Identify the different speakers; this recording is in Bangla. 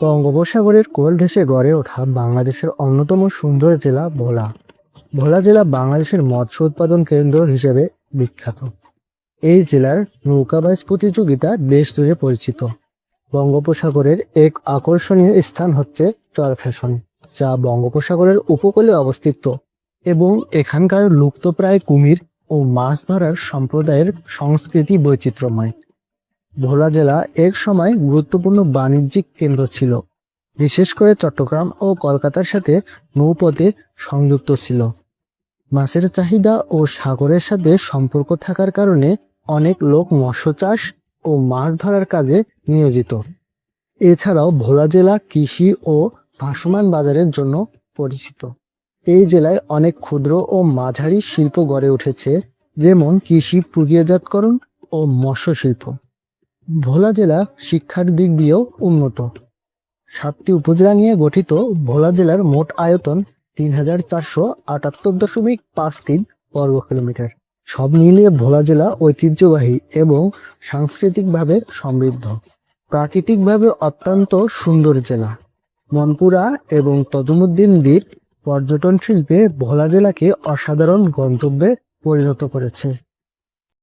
Speaker 1: বঙ্গোপসাগরের কোল ঘেঁষে গড়ে ওঠা বাংলাদেশের অন্যতম সুন্দর জেলা ভোলা। ভোলা জেলা বাংলাদেশের মৎস্য উৎপাদন কেন্দ্র হিসেবে বিখ্যাত। এই জেলার নৌকাবাইজ প্রতিযোগিতা দেশ জুড়ে পরিচিত। বঙ্গোপসাগরের এক আকর্ষণীয় স্থান হচ্ছে চরফ্যাশন যা বঙ্গোপসাগরের উপকূলে অবস্থিত এবং এখানকার লুপ্তপ্রায় কুমির ও মাছ ধরার সম্প্রদায়ের সংস্কৃতি বৈচিত্র্যময়। ভোলা জেলা এক সময় গুরুত্বপূর্ণ বাণিজ্যিক কেন্দ্র ছিল। বিশেষ করে চট্টগ্রাম ও কলকাতার সাথে নৌপথে সংযুক্ত ছিল। মাছের চাহিদা ও সাগরের সাথে সম্পর্ক থাকার কারণে অনেক লোক মৎস্য চাষ ও মাছ ধরার কাজে নিয়োজিত। এছাড়াও ভোলা জেলা কৃষি ও ভাসমান বাজারের জন্য পরিচিত। এই জেলায় অনেক ক্ষুদ্র ও মাঝারি শিল্প গড়ে উঠেছে, যেমন কৃষি প্রক্রিয়াজাতকরণ ও মৎস্য শিল্প ভোলা জেলা শিক্ষার দিক দিয়েও উন্নত। সাতটি উপজেলা নিয়ে গঠিত ভোলা জেলার মোট আয়তন তিন হাজার চারশো আটাত্তর দশমিক পাঁচ তিন বর্গ কিলোমিটার। সব মিলিয়ে ভোলা জেলা ঐতিহ্যবাহী এবং সাংস্কৃতিকভাবে সমৃদ্ধ। প্রাকৃতিকভাবে অত্যন্ত সুন্দর জেলা। মনপুরা এবং তজুমুদ্দিন দ্বীপ পর্যটন শিল্পে ভোলা জেলাকে অসাধারণ গন্তব্যে পরিণত করেছে।